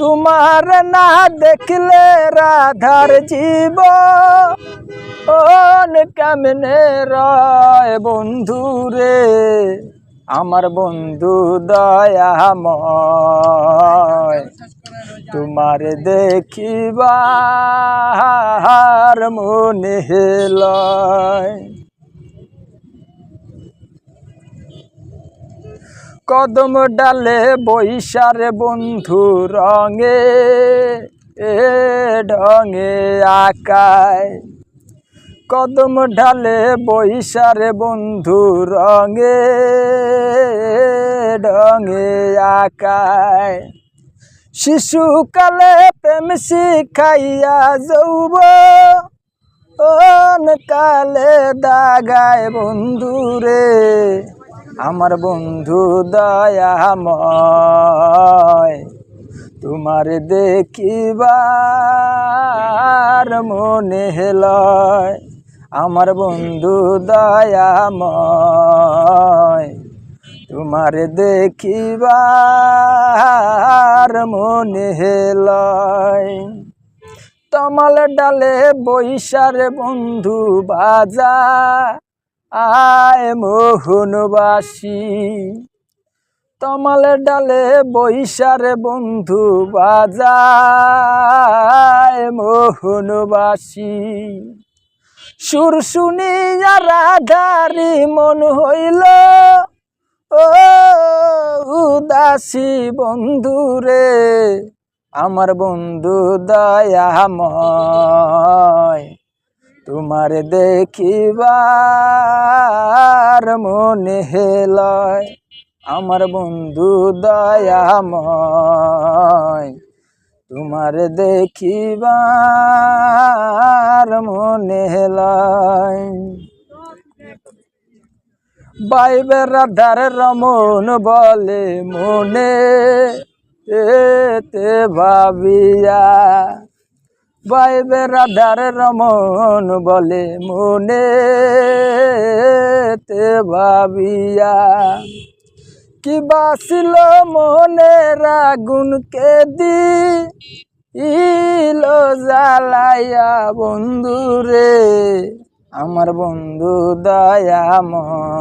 তোমার না দেখলে রাধার জীব। কেমনে রয় বন্ধু রে আমার বন্ধু দয়া দয়াময়। তোমার দেখিবার মনে লয়। কদম ডালে বৈশারে বন্ধু রঙে, এ ঢঙে আকায়। কদম ঢালে বৈশারে বন্ধু রঙে, ঢঙে আকায়। শিশুকালে প্রেম শিখাইয়া যৌব কালে দাগায় বন্ধু রে আমার বন্ধু দয়াময়, তোমার দেখিবার মনে লয়। আমার বন্ধু দয়াময়, তোমার দেখিবার মনে লয়। তমাল ডালে বৈশারে বন্ধু বাজা আয় মোহনবাসী তমাল ডালে বৈশারে বন্ধু বাজায় মোহনবাসী। সুর শুনিয়া রাধারি মন হইল, ও উদাসী বন্ধু রে, আমার বন্ধু দয়াময়। তোমার দেখিবার মনে লয় আমার বন্ধু দয়াময়। তোমার দেখিবার মনে লয় বাইবে রাধার রমন বলে মনে এতে ভাবিয়া বাইবে রাধার রমন বলে মনে তে ভাবিয়া। কি বাসিল মনে রাগুনকে দি ইলো জ্বালাইয়া বন্ধু রে, আমার বন্ধু দয়াময়,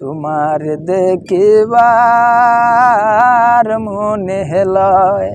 তোমার দেখিবার মনে লয়।